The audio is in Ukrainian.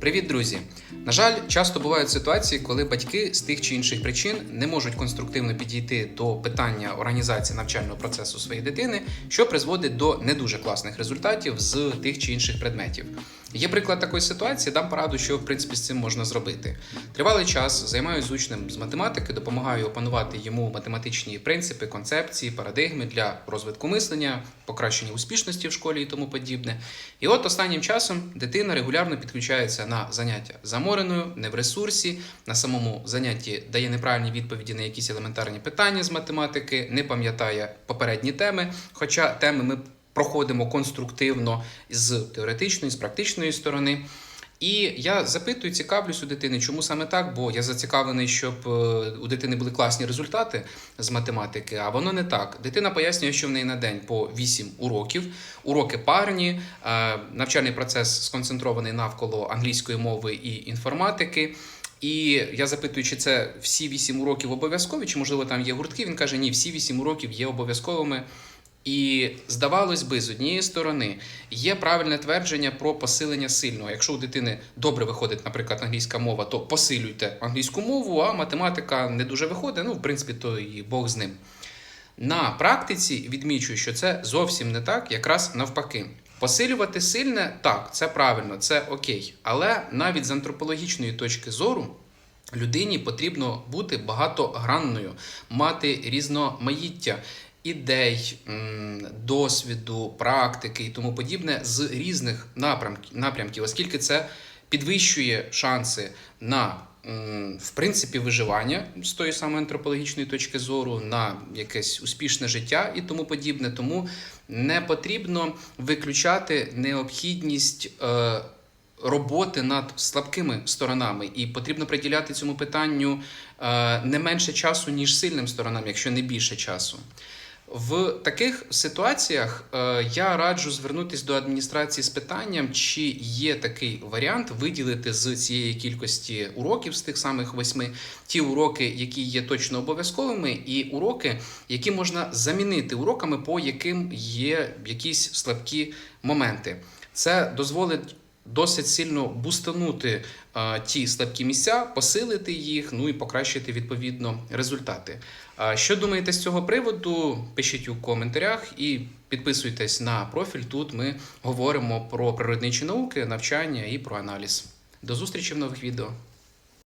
Привіт, друзі! На жаль, часто бувають ситуації, коли батьки з тих чи інших причин не можуть конструктивно підійти до питання організації навчального процесу своєї дитини, що призводить до не дуже класних результатів з тих чи інших предметів. Є приклад такої ситуації, дам пораду, що в принципі з цим можна зробити. Тривалий час займаюся з учнем з математики, допомагаю опанувати йому математичні принципи, концепції, парадигми для розвитку мислення, покращення успішності в школі і тому подібне. І от останнім часом дитина регулярно підключається на заняття замореною, не в ресурсі, на самому занятті дає неправильні відповіді на якісь елементарні питання з математики, не пам'ятає попередні теми, хоча теми ми проходимо конструктивно з теоретичної, з практичної сторони. І я запитую, цікавлюсь у дитини, чому саме так, бо я зацікавлений, щоб е, у дитини були класні результати з математики, а воно не так. Дитина пояснює, що в неї на день по 8 уроків, уроки парні, е, навчальний процес сконцентрований навколо англійської мови і інформатики. І я запитую, чи це всі 8 уроків обов'язкові, чи можливо там є гуртки. Він каже, ні, всі 8 уроків є обов'язковими. І здавалось би, з однієї сторони є правильне твердження про посилення сильного. Якщо у дитини добре виходить, наприклад, англійська мова, то посилюйте англійську мову, а математика не дуже виходить. Ну, в принципі, то і Бог з ним. На практиці відмічую, що це зовсім не так, якраз навпаки. Посилювати сильне так, це правильно, це окей. Але навіть з антропологічної точки зору. Людині потрібно бути багатогранною, мати різноманіття ідей, досвіду, практики і тому подібне з різних напрямків, оскільки це підвищує шанси на в принципі виживання з тої самої антропологічної точки зору, на якесь успішне життя і тому подібне. Тому не потрібно виключати необхідність. Е, роботи над слабкими сторонами, і потрібно приділяти цьому питанню е, не менше часу, ніж сильним сторонам, якщо не більше часу. В таких ситуаціях е, я раджу звернутися до адміністрації з питанням, чи є такий варіант виділити з цієї кількості уроків, з тих самих восьми, ті уроки, які є точно обов'язковими, і уроки, які можна замінити уроками, по яким є якісь слабкі моменти. Це дозволить досить сильно бустанути ті слабкі місця, посилити їх, ну і покращити відповідно результати. Що думаєте з цього приводу? Пишіть у коментарях і підписуйтесь на профіль. Тут ми говоримо про природничі науки, навчання і про аналіз. До зустрічі в нових відео.